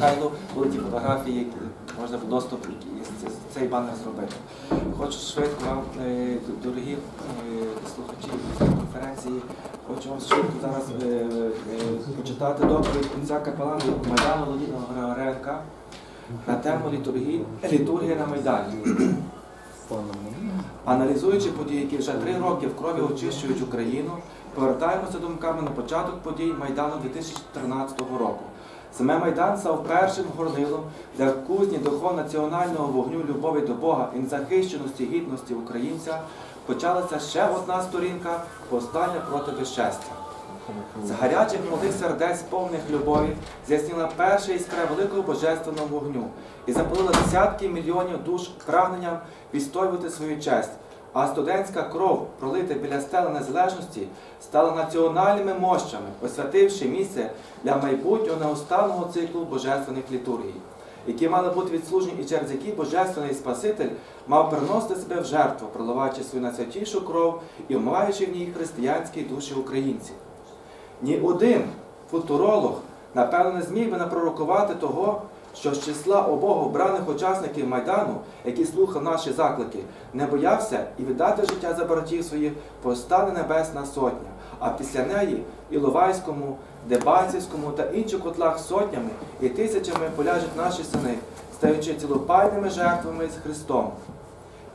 Хай ну, будуть ті фотографії, які можна в доступ і цей банер зробити. Хочу швидко вам, е, дорогі е, слухачі конференції, хочу вам швидко зараз е, е, почитати доповідь кінця капелана Майдану Володимира Григоренка на тему літургії, літургія на Майдані. Аналізуючи події, які вже три роки в крові очищують Україну, повертаємося думками на початок подій Майдану 2014 року. Саме Майдан став першим горнилом для кузні духовно-національного вогню любові до Бога і незахищеності гідності українця почалася ще одна сторінка повстання проти безчестя. З гарячих молодих сердець, повних любові, з'ясніла перша іскра великого божественного вогню і запалила десятки мільйонів душ прагненням відстоювати свою честь. А студентська кров, пролита біля стели незалежності, стала національними мощами, освятивши місце для майбутнього неустанного циклу божественних літургій, які мали бути відслужені і через які Божественний Спаситель мав приносити себе в жертву, проливаючи свою найсвятішу кров і вмиваючи в ній християнські душі українців. Ні один футуролог, напевно, не зміг би напророкувати того, що з числа обох обраних учасників Майдану, які слухали наші заклики, не боявся і віддати життя за братів своїх повстане Небесна Сотня, а після неї Іловайському, Дебальцівському та інших котлах сотнями і тисячами поляжуть наші сини, стаючи цілопальними жертвами з Христом.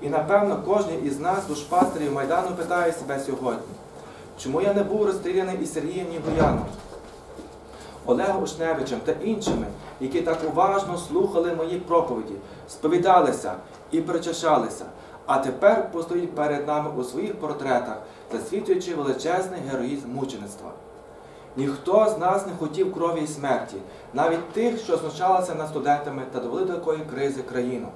І напевно кожен із нас, душпастерів Майдану, питає себе сьогодні. Чому я не був розстріляний із Сергієм Нігояном, Олегом Ушневичем та іншими, які так уважно слухали мої проповіді, сповідалися і причащалися, а тепер постоїть перед нами у своїх портретах, засвітлюючи величезний героїзм мучеництва. Ніхто з нас не хотів крові і смерті, навіть тих, що знущалися над студентами та довели до такої кризи країну.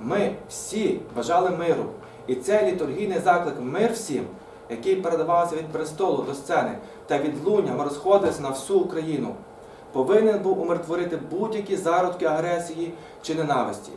Ми всі бажали миру, і цей літургійний заклик мир всім, який передавався від престолу до сцени та від луня розходився на всю Україну, повинен був умиротворити будь-які зародки агресії чи ненависті.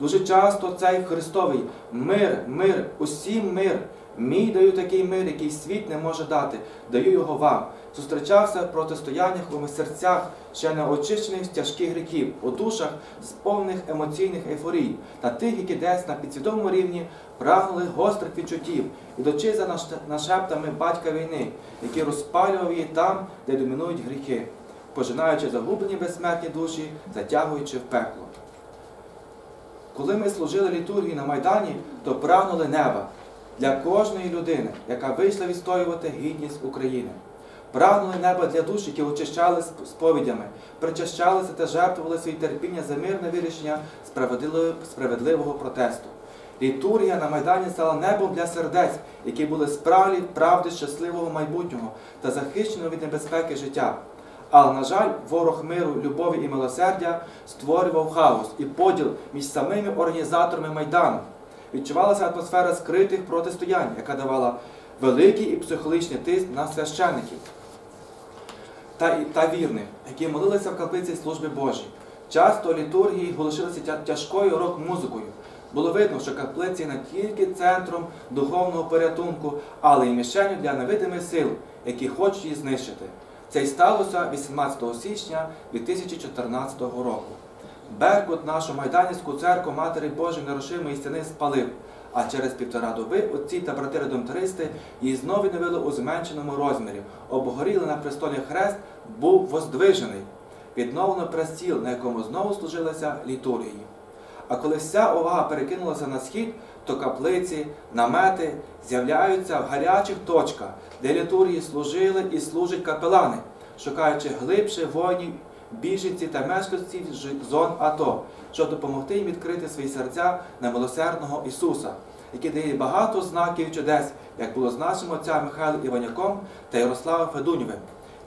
Дуже часто цей Христовий мир, мир, усім мир, мій даю такий мир, який світ не може дати, даю його вам. Зустрічався в протистояннях у серцях, ще не очищених з тяжких гріхів, у душах з повних емоційних ейфорій, та тих, які десь на підсвідомому рівні прагнули гострих відчуттів, ідучи за нашептами батька війни, який розпалював її там, де домінують гріхи, пожинаючи загублені безсмертні душі, затягуючи в пекло. Коли ми служили літургії на Майдані, то прагнули неба для кожної людини, яка вийшла відстоювати гідність України. Прагнули неба для душ, які очищали сп- сповідями, причащалися та жертвували свої терпіння за мирне вирішення справедливого протесту. Літургія на Майдані стала небом для сердець, які були справді правди щасливого майбутнього та захищеного від небезпеки життя. Але, на жаль, ворог миру, любові і милосердя створював хаос і поділ між самими організаторами Майдану. Відчувалася атмосфера скритих протистоянь, яка давала великий і психологічний тиск на священиків та, та вірних, які молилися в каплиці служби Божій. Часто літургії голосилися тя- тяжкою рок-музикою. Було видно, що каплиці не тільки центром духовного порятунку, але й мішенню для невидимих сил, які хочуть її знищити. Це й сталося 18 січня 2014 року. Беркут нашу майданівську церкву Матері Божої нерушимої стіни спалив, а через півтора доби отці та брати редемтористи її знову відновили у зменшеному розмірі. Обгоріли на престолі хрест, був воздвижений. Відновлено престіл, на якому знову служилися літургії. А коли вся увага перекинулася на схід, то каплиці, намети з'являються в гарячих точках, де літургії служили і служать капелани, шукаючи глибше воїнів, біженців та мешканців зон АТО, щоб допомогти їм відкрити свої серця на милосердного Ісуса, який дає багато знаків чудес, як було з нашим отцем Михайлом Іваняком та Ярославом Федунєвим.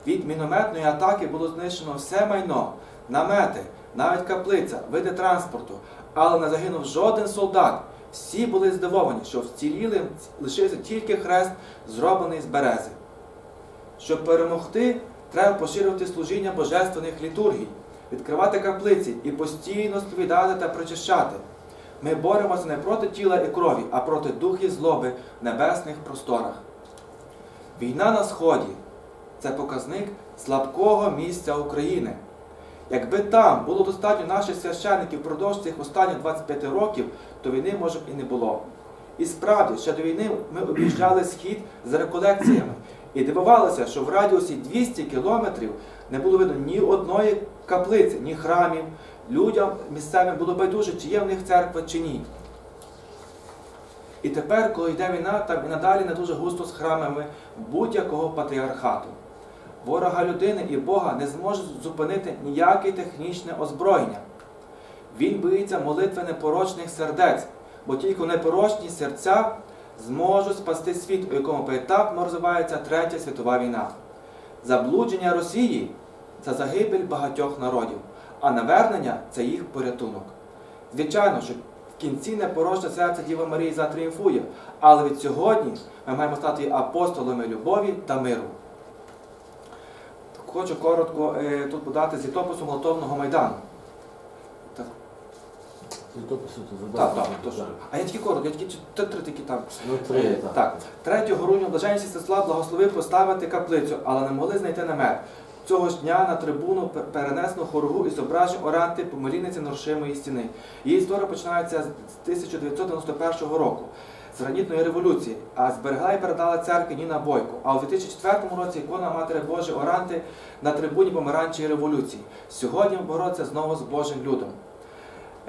Від мінометної атаки було знищено все майно, намети, навіть каплиця, види транспорту, але не загинув жоден солдат. Всі були здивовані, що вціліли лишився тільки хрест, зроблений з берези. Щоб перемогти, треба поширювати служіння божественних літургій, відкривати каплиці і постійно сповідати та прочищати. Ми боремося не проти тіла і крові, а проти духів злоби в небесних просторах. Війна на Сході це показник слабкого місця України. Якби там було достатньо наших священників впродовж цих останніх 25 років, то війни може б і не було. І справді, ще до війни ми об'їжджали схід з реколекціями і дивувалися, що в радіусі 200 кілометрів не було видно ні одної каплиці, ні храмів. Людям місцевим було байдуже, чи є в них церква, чи ні. І тепер, коли йде війна, там і надалі не дуже густо з храмами будь-якого патріархату. Ворога людини і Бога не зможе зупинити ніяке технічне озброєння. Він боїться молитви непорочних сердець, бо тільки непорочні серця зможуть спасти світ, у якому поетапно розвивається Третя світова війна. Заблудження Росії це загибель багатьох народів, а навернення це їх порятунок. Звичайно, що в кінці непорочне серце Діва Марії затріумфує, але від сьогодні ми маємо стати апостолами любові та миру. Хочу коротко е, тут подати з літопису Молотовного Майдану. Так, Літопису то так, так, то що? А я тільки коротко, я тільки три, три тільки там. Ну, три, Е, так. Так, 3 грудня блаженний Сестислав благословив поставити каплицю, але не могли знайти намет. Цього ж дня на трибуну пер- перенесено хорогу і зображень оранти по молільниці нерушимої стіни. Її історія починається з 1991 року, з гранітної революції, а зберегла і передала церкві Ніна Бойко. А у 2004 році ікона Матері Божої Оранти на трибуні помаранчої революції. Сьогодні бороться знову з Божим людом.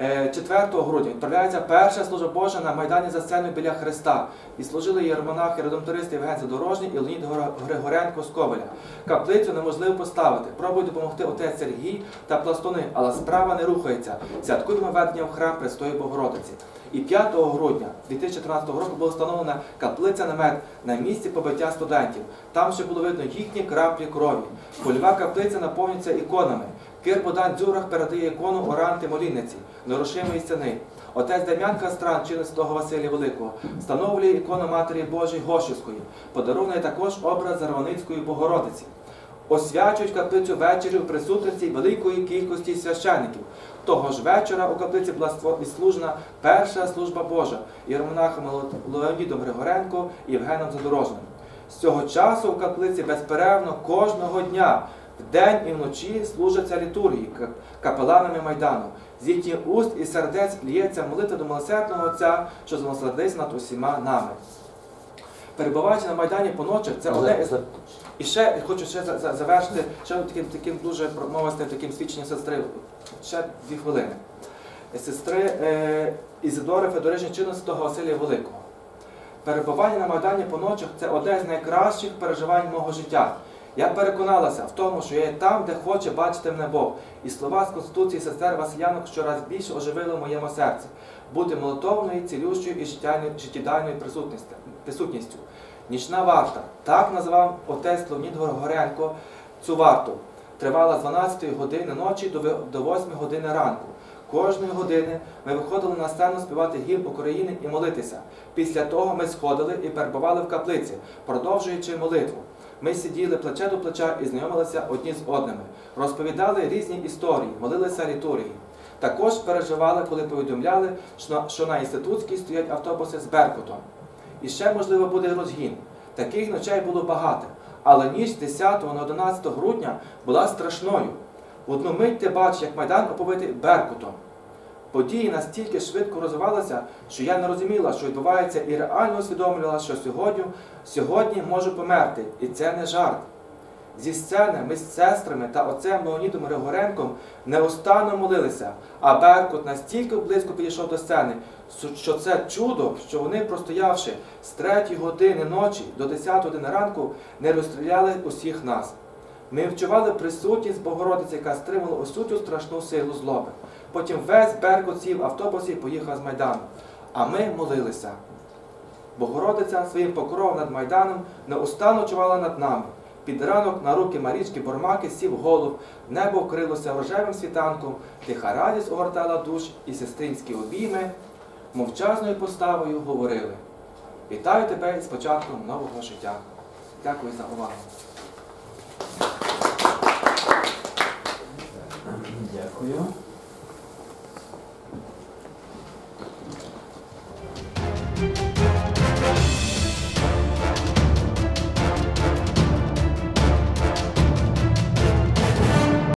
Е, 4 грудня відправляється перша служба Божа на Майдані за сценою біля Христа. І служили єромонахи редемтористи Євген Задорожній і Леонід Григоренко з Ковеля. Каплицю неможливо поставити. Пробують допомогти отець Сергій та пластуни, але справа не рухається. Святкуємо ведення в храм Престої Богородиці. І 5 грудня 2013 року була встановлена каплиця намет на місці побиття студентів. Там ще було видно їхні краплі крові. Польова каплиця наповнюється іконами. Кир Богдан Дзюрах передає ікону Оранти Молінниці, нерушимої стіни. Отець Дем'ян Кастран, чинець того Василія Великого, встановлює ікону Матері Божої Гошівської, подаровує також образ Зарваницької Богородиці. Освячують каплицю ввечері у присутності великої кількості священиків. Того ж вечора у каплиці була відслужена перша служба Божа єромонахами Леонідом Григоренко і Євгеном Задорожним. З цього часу в каплиці безперервно кожного дня, вдень і вночі служаться літургії капеланами Майдану. З їхніх уст і сердець лється молитва до милосердного Отця, що змилосердиться над усіма нами. Перебуваючи на Майдані по ночах, це одне із і ще хочу ще за- за- завершити ще таким таким дуже промовистим таким свідченням сестри. Ще дві хвилини. Сестри е, Ізидори Федоричні Чинностого Василія Великого. Перебування на Майдані по ночах це одне з найкращих переживань мого життя. Я переконалася в тому, що я є там, де хоче бачити мене Бог. І слова з Конституції сестер Василянок щораз більше оживили в моєму серці. Бути молитовною, цілющою і життєдайною присутністю-. Нічна варта. Так назвав отець Леонід Горгоренко цю варту. Тривала з 12 години ночі до 8 години ранку. Кожної години ми виходили на сцену співати гімн України і молитися. Після того ми сходили і перебували в каплиці, продовжуючи молитву. Ми сиділи плече до плеча і знайомилися одні з одними, розповідали різні історії, молилися літургії. Також переживали, коли повідомляли, що на- інститутській стоять автобуси з Беркутом. І ще, можливо, буде розгін. Таких ночей було багато. Але ніч з 10 на 11 грудня була страшною. В одну мить ти бачиш, як Майдан оповитий Беркутом. Події настільки швидко розвивалися, що я не розуміла, що відбувається, і реально усвідомлювала, що сьогодні, сьогодні можу померти. І це не жарт. Зі сцени ми з сестрами та отцем Леонідом Григоренком неустанно молилися, а Беркут настільки близько підійшов до сцени, що це чудо, що вони, простоявши з 3 години ночі до 10 години ранку, не розстріляли усіх нас. Ми вчували присутність Богородиці, яка стримала усю цю страшну силу злоби. Потім весь Беркут сів в автобусі і поїхав з Майдану. А ми молилися. Богородиця своїм покровом над Майданом неустанно чувала над нами. Під ранок на руки Марічки Бормаки сів голуб, небо вкрилося рожевим світанком, тиха радість огортала душ і сестринські обійми мовчазною поставою говорили. Вітаю тебе із початком нового життя. Дякую за увагу. Дякую.